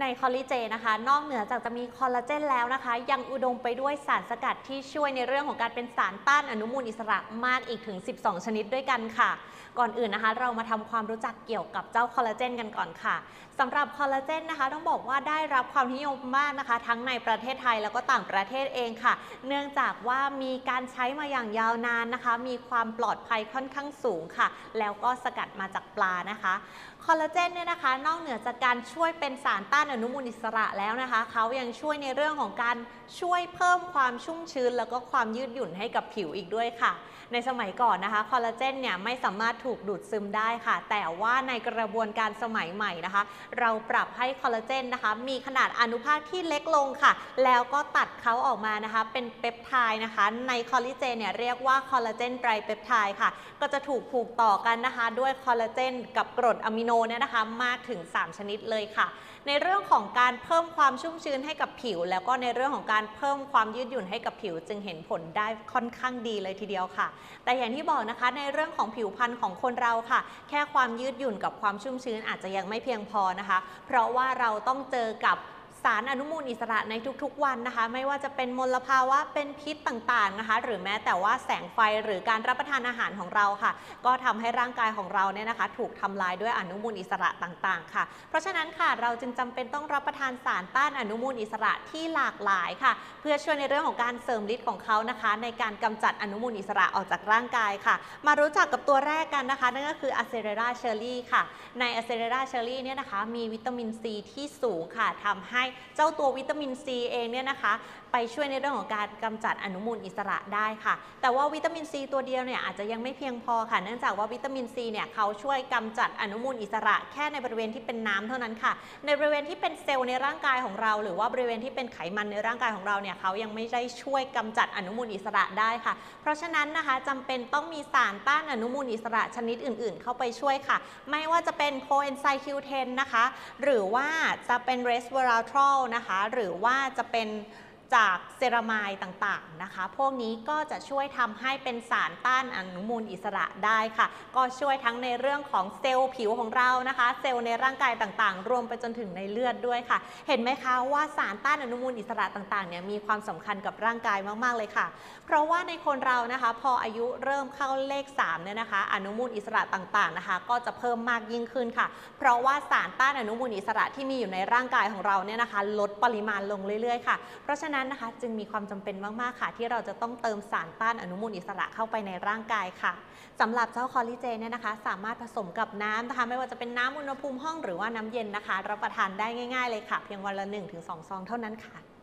ในคอลลาเจนนะคะ นอกเหนือจากจะมีคอลลาเจนแล้วนะคะ ยังอุดมไปด้วยสารสกัดที่ช่วยในเรื่องของการเป็นสารต้านอนุมูลอิสระมากอีกถึง 12 ชนิดด้วยกันค่ะ ก่อนอื่นนะคะ เรามาทำความรู้จักเกี่ยวกับเจ้าคอลลาเจนกันก่อนค่ะสำหรับคอลลาเจนนะคะ ต้องบอกว่าได้รับความนิยมมากนะคะ ทั้งในประเทศไทยแล้วก็ต่างประเทศเองค่ะ เนื่องจากว่ามีการใช้มาอย่างยาวนานนะคะ มีความปลอดภัยค่อนข้างสูงค่ะ แล้วก็สกัดมาจากปลานะคะ คอลลาเจนเนี่ยนะคะ นอกเหนือจากการช่วยเป็นสารต้านอนุมูลอิสระแล้วนะคะ เขายังช่วยในเรื่องของการช่วยเพิ่มความชุ่มชื้น แล้วก็ความยืดหยุ่นให้กับผิวอีกด้วยค่ะ ในสมัยก่อนนะคะคอลลาเจนเนี่ยไม่สามารถถูกดูดซึมได้ค่ะ แต่ว่าในกระบวนการสมัยใหม่นะคะ เราปรับให้คอลลาเจนนะคะ มีขนาดอนุภาคที่เล็กลงค่ะ แล้วก็ตัดเขาออกมานะคะ เป็นเปปไทด์นะคะ ในคอลลาเจนเนี่ยเรียกว่าคอลลาเจนไตรเปปไทด์ค่ะ ก็จะถูกผูกต่อกันนะคะ ด้วยคอลลาเจนกับกรดอะมิโนเนี่ยนะคะ มากถึง 3 ชนิดเลยค่ะ ในเรื่องื่องของการเพิ่มความชุ่มชื้นให้กับผิว แล้วก็ในเรื่องของการเพิ่มความยืดหยุ่นให้กับผิว จึงเห็นผลได้ค่อนข้างดีเลยทีเดียวค่ะ แต่อย่างที่บอกนะคะในเรื่องของผิวพรรณของคนเราค่ะ แค่ความยืดหยุ่นกับความชุ่มชื้นอาจจะยังไม่เพียงพอนะคะ เพราะว่าเราต้องเจอกับ สารอนุมูลอิสระในทุกๆวันนะคะ ไม่ว่าจะเป็นมลภาวะเป็นพิษต่างๆนะคะ หรือแม้แต่ว่าแสงไฟหรือการรับประทานอาหารของเราค่ะ ก็ทำให้ร่างกายของเราเนี่ยนะคะ ถูกทำลายด้วยอนุมูลอิสระต่างๆ ค่ะ เพราะฉะนั้นค่ะเราจึงจำเป็นต้องรับประทานสารต้านอนุมูลอิสระที่หลากหลายค่ะ เพื่อช่วยในเรื่องของการเสริมฤทธิ์ของเขานะคะ ในการกำจัดอนุมูลอิสระออกจากร่างกายค่ะ มารู้จักกับตัวแรกกันนะคะ นั่นก็คืออะเซเรราเชอร์รี่ค่ะ ในอะเซเรราเชอร์รี่เนี่ยนะคะ มีวิตามินซีที่สูงค่ะทำให้เจ้าตัววิตามินซีเองเนี่ยนะคะ ไปช่วยในเรื่องของการกำจัดอนุมูลอิสระได้ค่ะ แต่ว่าวิตามินซีตัวเดียวเนี่ยอาจจะยังไม่เพียงพอค่ะ เนื่องจากว่าวิตามินซีเนี่ยเขาช่วยกำจัดอนุมูลอิสระแค่ในบริเวณที่เป็นน้ำเท่านั้นค่ะ ในบริเวณที่เป็นเซลล์ในร่างกายของเรา หรือว่าบริเวณที่เป็นไขมันในร่างกายของเราเนี่ยเขายังไม่ได้ช่วยกำจัดอนุมูลอิสระได้ค่ะ เพราะฉะนั้นนะคะจำเป็นต้องมีสารต้านอนุมูลอิสระชนิดอื่น ๆ เข้าไปช่วยค่ะ ไม่ว่าจะเป็นโคเอนไซม์ Q10 นะคะ หรือว่าจะเป็นเรสเวอราทรอลนะคะ หรือว่าจะเป็น จากเซรามายต่างๆนะคะ พวกนี้ก็จะช่วยทำให้เป็นสารต้านอนุมูลอิสระได้ค่ะ ก็ช่วยทั้งในเรื่องของเซลล์ผิวของเรานะคะ เซลล์ในร่างกายต่างๆ รวมไปจนถึงในเลือดด้วยค่ะ เห็นไหมคะว่าสารต้านอนุมูลอิสระต่างๆเนี่ยมีความสำคัญกับร่างกายมากๆเลยค่ะ เพราะว่าในคนเรานะคะ พออายุเริ่มเข้าเลข3เนี่ยนะคะ อนุมูลอิสระต่างๆนะคะ ก็จะเพิ่มมากยิ่งขึ้นค่ะ เพราะว่าสารต้านอนุมูลอิสระที่มีอยู่ในร่างกายของเราเนี่ยนะคะ ลดปริมาณลงเรื่อยๆ ค่ะ เพราะฉะนั้นนั้นนะคะ จึงมีความจำเป็นมาก ๆ ค่ะ ที่เราจะต้องเติมสารต้านอนุมูลอิสระเข้าไปในร่างกายค่ะสำหรับเจ้าคอลลิเจนเนี่ยนะคะ สามารถผสมกับน้ำนะคะ ไม่ว่าจะเป็นน้ำอุณหภูมิห้องหรือว่าน้ำเย็นนะคะ รับประทานได้ง่าย ๆ เลยค่ะ เพียงวันละ 1-2 ซองเท่านั้นค่ะ